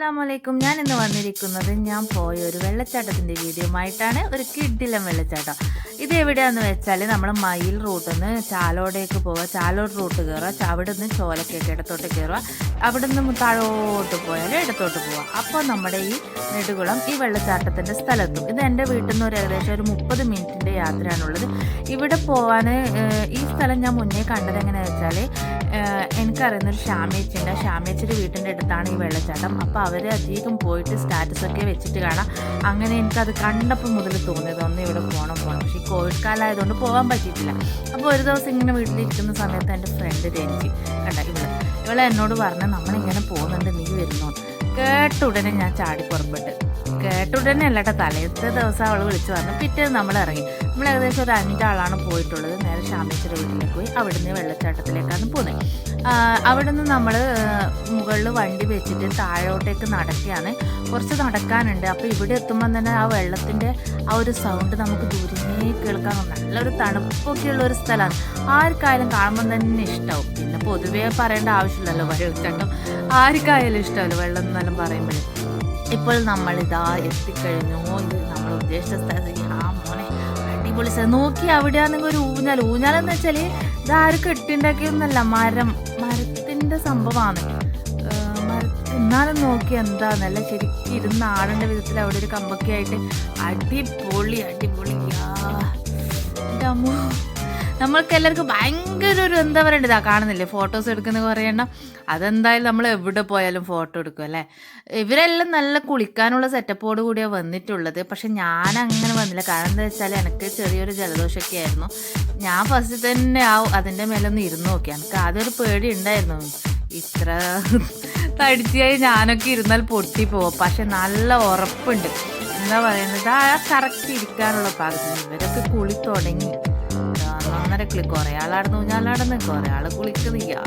അസ്സലാമലൈക്കും ഞാൻ ഇന്ന് വന്നിരിക്കുന്നത് ഞാൻ പോയ ഒരു വെള്ളച്ചാട്ടത്തിന്റെ വീഡിയോയുമായിട്ടാണ്. ഒരു കിഡിലം വെള്ളച്ചാട്ടം. ഇത് എവിടെയാണെന്ന് വെച്ചാൽ നമ്മൾ മയിൽ റൂട്ടിൽ നിന്ന് ചാലോടേക്ക് പോവുക ചാലോട് റൂട്ട് കയറുക അവിടെ നിന്ന് ചോലക്കേക്ക് ഇടത്തോട്ട് കയറുക അവിടെ നിന്ന് താഴോട്ട് പോയാൽ ഇടത്തോട്ട് പോവുക അപ്പോൾ നമ്മുടെ ഈ നെടുകുളം ഈ വെള്ളച്ചാട്ടത്തിന്റെ സ്ഥലത്തും. ഇത് എന്റെ വീട്ടിൽ നിന്ന് ഒരു ഏകദേശം ഒരു മുപ്പത് മിനിറ്റിന്റെ യാത്രയാണുള്ളത്. ഇവിടെ പോവാൻ ഈ സ്ഥലം ഞാൻ മുന്നേ കണ്ടത് എങ്ങനെയാണെന്ന് വെച്ചാൽ എനിക്കറിയുന്നൊരു ഷാമേച്ചിന്റെ ഷാമേച്ചിയുടെ വീട്ടിന്റെ അടുത്താണ് ഈ വെള്ളച്ചാട്ടം. അപ്പോൾ അവർ അധികം പോയിട്ട് സ്റ്റാറ്റസൊക്കെ വെച്ചിട്ട് കാണാം. അങ്ങനെ എനിക്കത് കണ്ടപ്പോൾ മുതൽ തോന്നിയത് ഒന്ന് ഇവിടെ പോകണം പോകണം പക്ഷേ ഈ കോവിഡ് കാലമായതുകൊണ്ട് പോകാൻ പറ്റിയിട്ടില്ല. അപ്പോൾ ഒരു ദിവസം ഇങ്ങനെ വീട്ടിലിരിക്കുന്ന സമയത്ത് എന്റെ ഫ്രണ്ട് രഞ്ജി കണ്ട ഇവിടെ ഇവളെ എന്നോട് പറഞ്ഞ് നമ്മളിങ്ങനെ പോകുന്നുണ്ട് നീ വരുന്നു? കേട്ട ഉടനെ ഞാൻ ചാടി പുറപ്പെട്ട്. കേട്ട ഉടനെ അല്ലട്ടെ തലേത്തെ ദിവസം അവൾ വിളിച്ചു പറഞ്ഞു പിറ്റേന്ന് നമ്മൾ ഇറങ്ങി. നമ്മൾ ഏകദേശം ഒരു അഞ്ചാളാണ് പോയിട്ടുള്ളത്. നേരെ ശാമേശ്വര വീട്ടിലേക്ക് പോയി. അവിടുന്ന് വെള്ളച്ചാട്ടത്തിലേക്കാണ് പോകുന്നത് അവിടുന്ന് നമ്മൾ മുകളിൽ വണ്ടി വെച്ചിട്ട് താഴോട്ടേക്ക് നടക്കുകയാണ്. കുറച്ച് നടക്കാനുണ്ട്. അപ്പോൾ ഇവിടെ എത്തുമ്പോൾ തന്നെ ആ വെള്ളത്തിന്റെ ആ ഒരു സൗണ്ട് നമുക്ക് ദൂരമേ കേൾക്കാൻ നല്ലൊരു തണുപ്പൊക്കെ ഉള്ള ഒരു സ്ഥലമാണ്. ആർക്കായാലും കാണുമ്പോൾ തന്നെ ഇഷ്ടമാവും പിന്നെ പൊതുവേ പറയേണ്ട ആവശ്യമില്ലല്ലോ. വെള്ളച്ചാട്ടം ആർക്കായാലും ഇഷ്ടമല്ലോ വെള്ളം എന്നെല്ലാം പറയുമ്പോഴേ. ഇപ്പോൾ നമ്മളിതാ എത്തിക്കഴിഞ്ഞു. നമ്മൾ ഉദ്ദേശിച്ച സ്ഥലത്തേക്ക് ആ മോനെ അടിപൊളി സ്ഥലം. നോക്കി അവിടെയാണെങ്കിൽ ഒരു ഊഞ്ഞാൽ. ഊഞ്ഞാലെന്ന് വെച്ചാൽ ഇതാരും കെട്ടിണ്ടാക്കിയൊന്നല്ല മരം. മരത്തിന്റെ സംഭവമാണ് എന്നാലും നോക്കി എന്താ നല്ല ശരിക്കും ഇരുന്ന് ആടേണ്ട വിധത്തിൽ അവിടെ ഒരു കമ്പൊക്കെ ആയിട്ട് അടിപൊളി അടിപൊളി. എന്റെ അമ്മോ നമ്മൾക്ക് എല്ലാവർക്കും ഭയങ്കര ഒരു എന്താ പറയുക ഇതാ കാണുന്നില്ലേ ഫോട്ടോസ് എടുക്കുന്ന കുറേ എണ്ണം. അതെന്തായാലും നമ്മൾ എവിടെ പോയാലും ഫോട്ടോ എടുക്കും അല്ലേ? ഇവരെല്ലാം നല്ല കുളിക്കാനുള്ള സെറ്റപ്പോട് കൂടിയാണ് വന്നിട്ടുള്ളത്. പക്ഷെ ഞാൻ അങ്ങനെ വന്നില്ല. കാരണം എന്താ വെച്ചാൽ എനിക്ക് ചെറിയൊരു ജലദോഷമൊക്കെ ആയിരുന്നു. ഞാൻ ഫസ്റ്റ് തന്നെ ആ അതിന്റെ മേലൊന്ന് ഇരുന്ന് നോക്കി. എനിക്ക് ആദ്യം ഒരു പേടി ഉണ്ടായിരുന്നു. ഇത്ര തടിച്ചായി ഞാനൊക്കെ ഇരുന്നാൽ പൊട്ടി പോവും പക്ഷെ നല്ല ഉറപ്പുണ്ട്. എന്താ പറയുന്നത് ആ കറക്റ്റ് ഇരിക്കാനുള്ള പാകത്തിന് ഇവരൊക്കെ കുളി തുടങ്ങി. ഒന്നര കുറെ ആളാടുന്ന് ഊഞ്ഞാലാടുന്ന് കുറേ ആൾ കുളിക്കുന്നു. യാ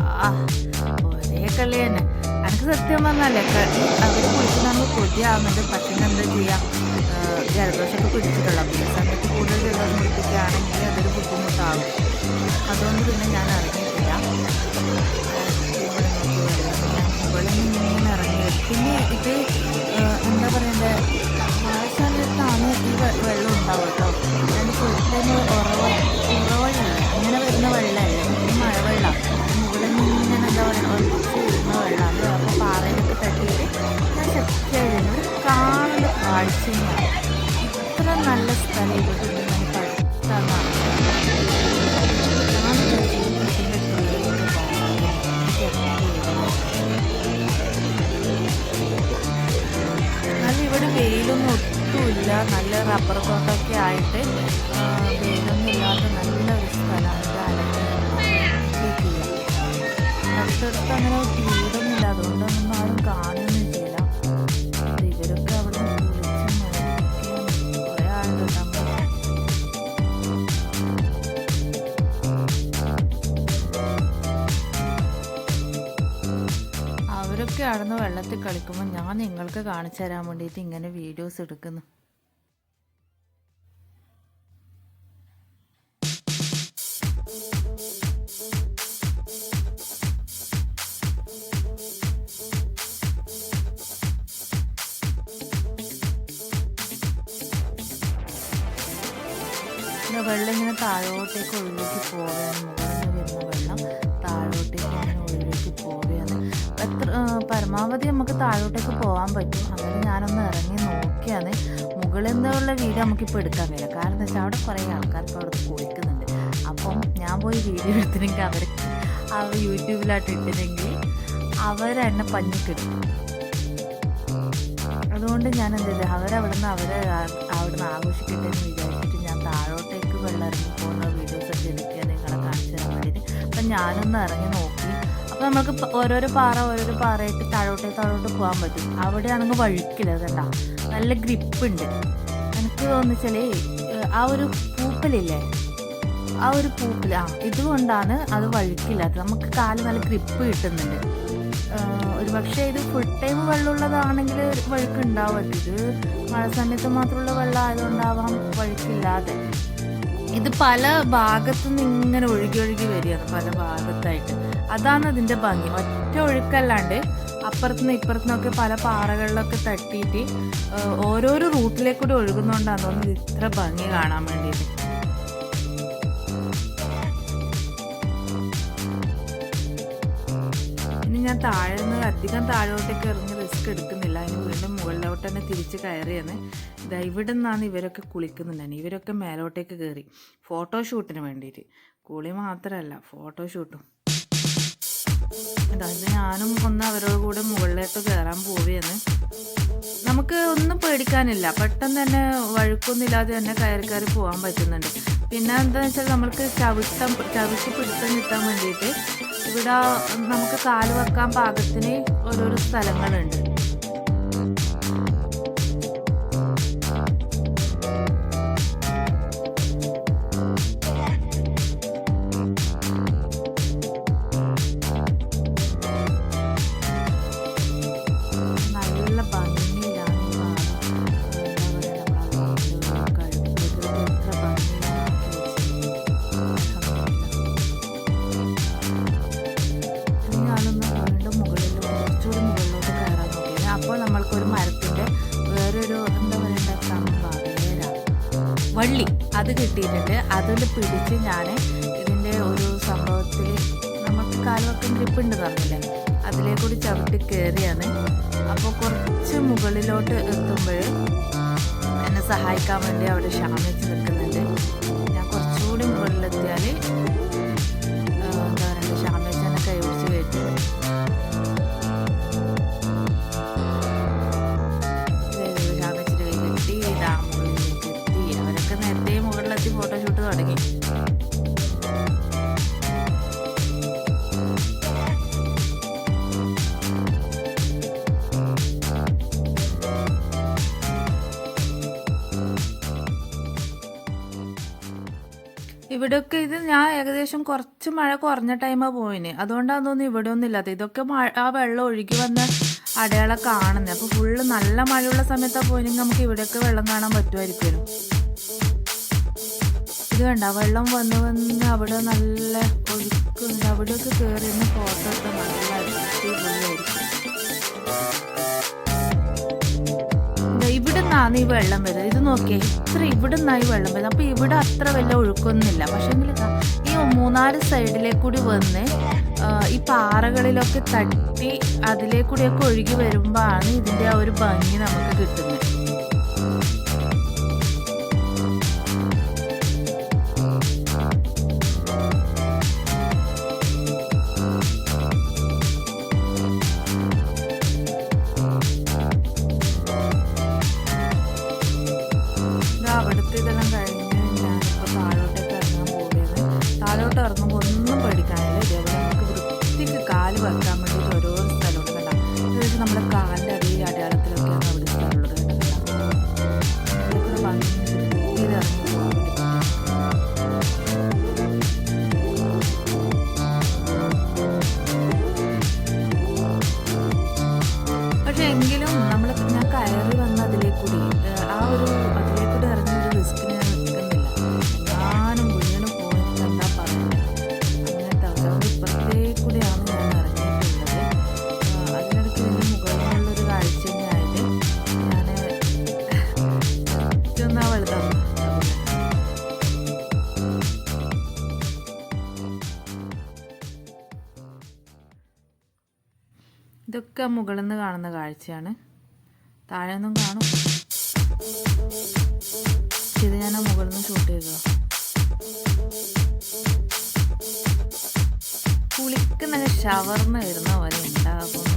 ഒരേ കളി തന്നെ. എനിക്ക് സത്യം പറഞ്ഞാലേ അവർ കുളിക്കുന്ന കൊതിയാവുന്നുണ്ട്. പക്ഷേ എന്താ ചെയ്യാം? ജലദോഷമൊക്കെ പിടിച്ചിട്ടുള്ള. പിന്നെ സമയത്ത് കൂടുതൽ ജലദോഷം പിടിപ്പിക്കുകയാണെങ്കിൽ അതൊരു ബുദ്ധിമുട്ടാകും അതുകൊണ്ട് പിന്നെ ഞാൻ ഇറങ്ങിയിട്ടില്ല. ഇവിടെ ഇങ്ങനെ ഇറങ്ങി പിന്നെ ഇത് നല്ല സ്ഥലം ഇവിടെ വെയിലൊന്നും ഒട്ടുമില്ല. നല്ല റബ്ബർ തോട്ടമൊക്കെ അവിടുന്ന് വെള്ളത്തിൽ കളിക്കുമ്പോൾ ഞാൻ നിങ്ങൾക്ക് കാണിച്ചു തരാൻ വേണ്ടിയിട്ട് ഇങ്ങനെ വീഡിയോസ് എടുക്കുന്നു. വെള്ളം ഇങ്ങനെ താഴോട്ടേക്ക് ഒഴുകി പോവുകയാണ്. മുകളിൽ വരുന്ന വെള്ളം താഴോട്ടേക്ക് ഇങ്ങനെ ഒഴുകി ആ, പരമാവധി നമുക്ക് താഴോട്ടേക്ക് പോകാൻ പറ്റും. അങ്ങനെ ഞാനൊന്ന് ഇറങ്ങി നോക്കിയാണ്. മുകളിൽ നിന്നുള്ള വീഡിയോ നമുക്കിപ്പോൾ എടുക്കാൻ കഴിയില്ല. കാരണം എന്താ വെച്ചാൽ അവിടെ കുറേ ആൾക്കാർ ഇപ്പോൾ അവിടെ കുളിക്കുന്നുണ്ട് അപ്പം ഞാൻ പോയി വീഡിയോ എടുത്തില്ലെങ്കിൽ അവർ അവർ യൂട്യൂബിലായിട്ട് ഇട്ടില്ലെങ്കിൽ അവരെന്നെ പഞ്ഞിക്കിടും അതുകൊണ്ട് ഞാൻ എന്ത് ചെയ്തു? അവരവിടെ നിന്ന് അവരെ അവിടെ നിന്ന് ആഘോഷിക്കട്ടെ എന്ന് വിചാരിച്ചിട്ട് ഞാൻ താഴോട്ടേക്ക് വെള്ളം ഇറങ്ങി പോകുന്ന വീഡിയോസ് ഒക്കെ എടുക്കുക നിങ്ങളെ കാണിച്ചു തരാൻ വേണ്ടിയിട്ട്. അപ്പം ഞാനൊന്ന് ഇറങ്ങി നോക്കി അപ്പോൾ നമുക്ക് ഓരോരോ പാറ ഓരോരോ പാറയായിട്ട് താഴോട്ട് താഴോട്ട് പോകാൻ പറ്റും. അവിടെയാണെങ്കിൽ വഴുക്കില്ല കേട്ടോ. നല്ല ഗ്രിപ്പ് ഉണ്ട് എനിക്ക് തോന്നിച്ചാൽ ആ ഒരു പൂപ്പലില്ലേ? ആ ഒരു പൂപ്പിൽ ആ ഇതുകൊണ്ടാണ് അത് വഴുക്കില്ലാത്തത്. നമുക്ക് കാൽ നല്ല ഗ്രിപ്പ് കിട്ടുന്നുണ്ട്. ഒരു പക്ഷേ ഇത് ഫുൾ ടൈം വെള്ളമുള്ളതാണെങ്കിൽ വഴുക്ക് ഉണ്ടാവരുത് ഇത് മഴ സമയത്ത് മാത്രമുള്ള വെള്ളം ആയതുകൊണ്ടാവാം വഴുക്കില്ലാതെ. ഇത് പല ഭാഗത്തു നിന്ന് ഇങ്ങനെ ഒഴുകി ഒഴുകി വരികയാണ് പല ഭാഗത്തായിട്ട്. അതാണ് അതിന്റെ ഭംഗി. ഒറ്റ ഒഴുക്കല്ലാണ്ട് അപ്പുറത്തുനിന്ന് ഇപ്പുറത്തുനിന്നൊക്കെ പല പാറകളിലൊക്കെ തട്ടിയിട്ട് ഓരോരോ റൂട്ടിലേക്കൂടെ ഒഴുകുന്നതുകൊണ്ടാണ് തോന്നുന്നത് ഇത്ര ഭംഗി കാണാൻ വേണ്ടിയിട്ട്. ഇനി ഞാൻ താഴെ നിന്ന് അധികം താഴോട്ടേക്ക് ഇറങ്ങി റിസ്ക് എടുക്കുന്നില്ല. അതിന് വീണ്ടും മുകളിലോട്ട് തന്നെ തിരിച്ച് കയറിയെന്ന് ഇതാ ഇവിടെ നിന്നാണ് ഇവരൊക്കെ കുളിക്കുന്നുണ്ടായിരുന്നു ഇവരൊക്കെ മേലോട്ടേക്ക് കയറി ഫോട്ടോഷൂട്ടിന് വേണ്ടിയിട്ട്. കുളി മാത്രമല്ല ഫോട്ടോഷൂട്ടും. അതായത് ഞാനും ഒന്ന് അവരോട് കൂടെ മുകളിലോട്ട് കയറാൻ പോവുകയെന്ന് നമുക്ക് ഒന്നും പേടിക്കാനില്ല. പെട്ടെന്ന് തന്നെ വഴുക്കൊന്നുമില്ലാതെ തന്നെ കയറി കയറി പോകാൻ പറ്റുന്നുണ്ട്. പിന്നെ എന്താണെന്ന് വെച്ചാൽ നമ്മൾക്ക് ചവിട്ടം ചവിട്ടി പിടുത്തം കിട്ടാൻ വേണ്ടിയിട്ട് ഇവിടെ നമുക്ക് കാൽ വെക്കാൻ പാകത്തിന് ഓരോരോ സ്ഥലങ്ങളുണ്ട്. വള്ളി. അത് കിട്ടിയിട്ടുണ്ട്. അതൊന്ന് പിടിച്ച് ഞാൻ ഇതിന്റെ ഒരു സംഭവത്തിൽ നമുക്ക് കാൽവക്കം ഗ്രിപ്പ് ഉണ്ട് പറഞ്ഞില്ലേ? കൂടി ചവിട്ടി കയറിയാണ് അപ്പോൾ കുറച്ച് മുകളിലോട്ട് എത്തുമ്പോൾ എന്നെ സഹായിക്കാൻ വേണ്ടി അവിടെ ക്ഷാമിച്ച് നിൽക്കുന്നുണ്ട്. ഞാൻ കുറച്ചുകൂടി മുകളിലെത്തിയാൽ ഇവിടെയൊക്കെ ഇത് ഞാൻ ഏകദേശം കുറച്ച് മഴ കുറഞ്ഞ ടൈമാണ് പോയിന്. അതുകൊണ്ടാണ് തോന്നുന്നു ഇവിടെ ഒന്നും ഇല്ലാത്ത. ഇതൊക്കെ ആ വെള്ളം ഒഴുകി വന്ന അടയാളം കാണുന്നത് അപ്പോൾ ഫുള്ള് നല്ല മഴയുള്ള സമയത്താണ് പോയിനെങ്കിൽ നമുക്ക് ഇവിടെയൊക്കെ വെള്ളം കാണാൻ പറ്റുമായിരിക്കും ഇത് കണ്ട? വെള്ളം വന്ന് വന്ന് അവിടെ നല്ല ഒഴുക്കുണ്ട്. അവിടെയൊക്കെ കയറി ഫോട്ടോ എടുത്താൽ നല്ല ഇവിടെ ഈ വെള്ളം വരുന്നത്. ഇത് നോക്കിയേ ഇത്ര ഇവിടെ നിന്നായി വെള്ളം വരുന്നത്. അപ്പോൾ ഇവിടെ അത്ര വലിയ ഒഴുക്കൊന്നുമില്ല. പക്ഷേങ്കിൽ ഈ മൂന്നാൽ സൈഡിലേ കൂടി വന്ന് ഈ പാറകളിലൊക്കെ തട്ടി അതിലേക്കൂടിയൊക്കെ ഒഴുകി വരുമ്പോഴാണ് ഇതിന്റെ ആ ഒരു ഭംഗി നമുക്ക് കിട്ടുന്നത്. Ito lang guys. ഇതൊക്കെ മുകളിൽ നിന്ന് കാണുന്ന കാഴ്ചയാണ്. താഴെ നിന്നും കാണും. ഇത് ഞാൻ മുകളിൽ നിന്ന് ഷൂട്ട് ചെയ്തോ കുളിക്കുന്ന ഷവർന്ന് വരുന്ന പോലെ ഉണ്ടാകും.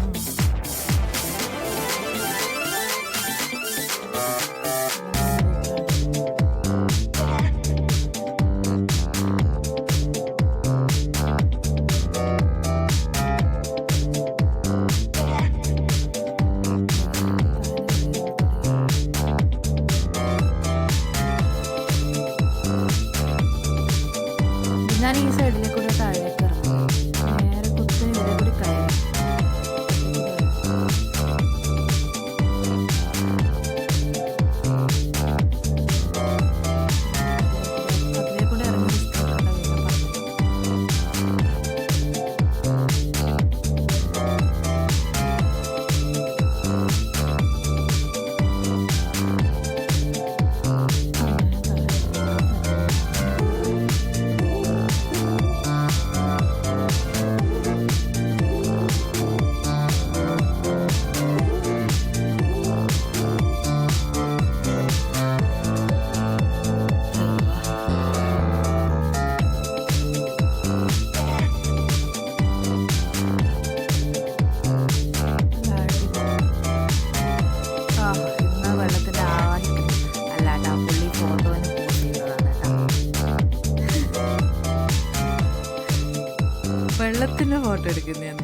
വെള്ളത്തിന്റെ ഫോട്ടോ എടുക്കുന്നതാണ്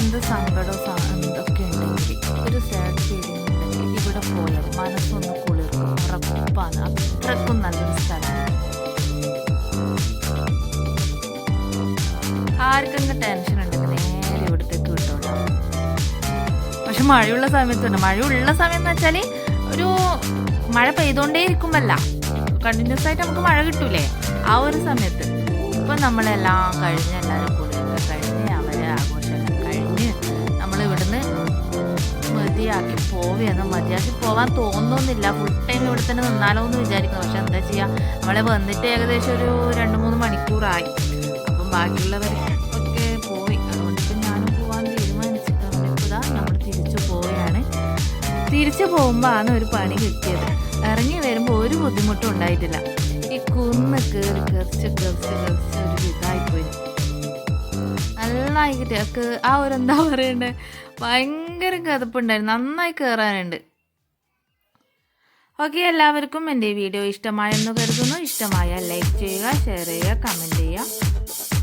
എന്ത് സങ്കടമോ സ- എന്തൊക്കെ ഉണ്ടെങ്കിൽ ഒരു സാഡ് ഫീലിംഗ് ഉണ്ടെങ്കിൽ ഇവിടെ പോയാൽ മനസ്സൊന്ന് കുളിർക്കും. ഉറപ്പാണ്. അത്രക്കും നല്ലൊരു സ്ഥലമാണ്. ആർക്കെങ്കിലും ടെൻഷൻ ഉണ്ടെങ്കിൽ നേരെ ഇവിടത്തേക്ക് വിട്ടോളാം. പക്ഷെ മഴയുള്ള സമയത്തുണ്ട് മഴയുള്ള സമയം എന്ന് വെച്ചാൽ ഒരു മഴ പെയ്തോണ്ടേ ഇരിക്കുമ്പല്ല കണ്ടിന്യൂസ് ആയിട്ട് നമുക്ക് മഴ കിട്ടൂലേ? ആ ഒരു സമയത്ത്. ഇപ്പം നമ്മളെല്ലാം കഴിഞ്ഞ എല്ലാവരും മതിയാക്കി പോവുകയെന്ന് മതിയാക്കി പോകാൻ തോന്നുന്നില്ല. ഫുൾ ടൈം ഇവിടെ തന്നെ നിന്നാലോ എന്ന് വിചാരിക്കുന്നു. പക്ഷെ എന്താ ചെയ്യുക നമ്മളെ വന്നിട്ട് ഏകദേശം ഒരു രണ്ട് മൂന്ന് മണിക്കൂറായി. അപ്പം ബാക്കിയുള്ളവർ ഒക്കെ പോയി. അതുകൊണ്ട് ഞാനും പോകാൻ തീരുമാനിച്ചിട്ട് നമ്മൾ തിരിച്ചു പോവുകയാണ്. തിരിച്ചു പോകുമ്പോൾ ആണ് ഒരു പണി കിട്ടിയത്. ഇറങ്ങി വരുമ്പോൾ ഒരു ബുദ്ധിമുട്ടും ഉണ്ടായിട്ടില്ല. ഈ കുന്ന് കയറി കറിച്ച് കറിച്ച് കറിച്ച് ഒരു ഇതായിപ്പോയി. നന്നായി കിട്ടിയ ആ ഒരു എന്താ പറയണ്ടേ? ഭയങ്കര കഥപ്പുണ്ടായിരുന്നു. നന്നായി കയറാനുണ്ട് ഓക്കെ എല്ലാവർക്കും എന്റെ വീഡിയോ ഇഷ്ടമായെന്ന് കരുതുന്നു. ഇഷ്ടമായാൽ ലൈക്ക് ചെയ്യുക ഷെയർ ചെയ്യുക കമന്റ് ചെയ്യുക.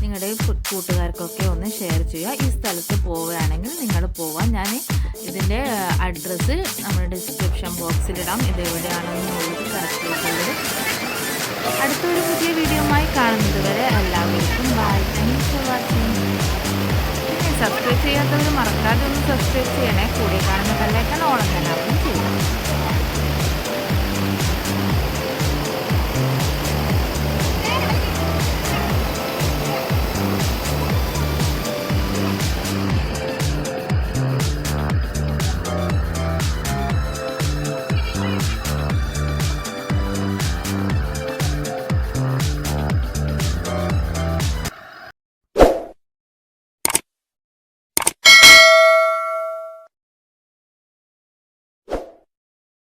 നിങ്ങളുടെ കൂട്ടുകാർക്കൊക്കെ ഒന്ന് ഷെയർ ചെയ്യുക. ഈ സ്ഥലത്ത് പോവുകയാണെങ്കിൽ നിങ്ങൾ പോവാം. ഞാൻ ഇതിന്റെ അഡ്രസ്സ് നമ്മുടെ ഡിസ്ക്രിപ്ഷൻ ബോക്സിലിടാം ഇത് നോക്കി കറക്റ്റ് ആയിട്ടുള്ളത് അടുത്തൊരു പുതിയ വീഡിയോ ആയി കാണുന്നത് വരെ എല്ലാവർക്കും bye thank for watching subscribe ചെയ്യാത്തവർ മറക്കാതെ ഒന്ന് സബ്സ്ക്രൈബ് ചെയ്യണേ. കൂടെ കാണുന്ന കല്ലേക്കാൻ ഓണം തന്നെ അപ്പം ചെയ്യാം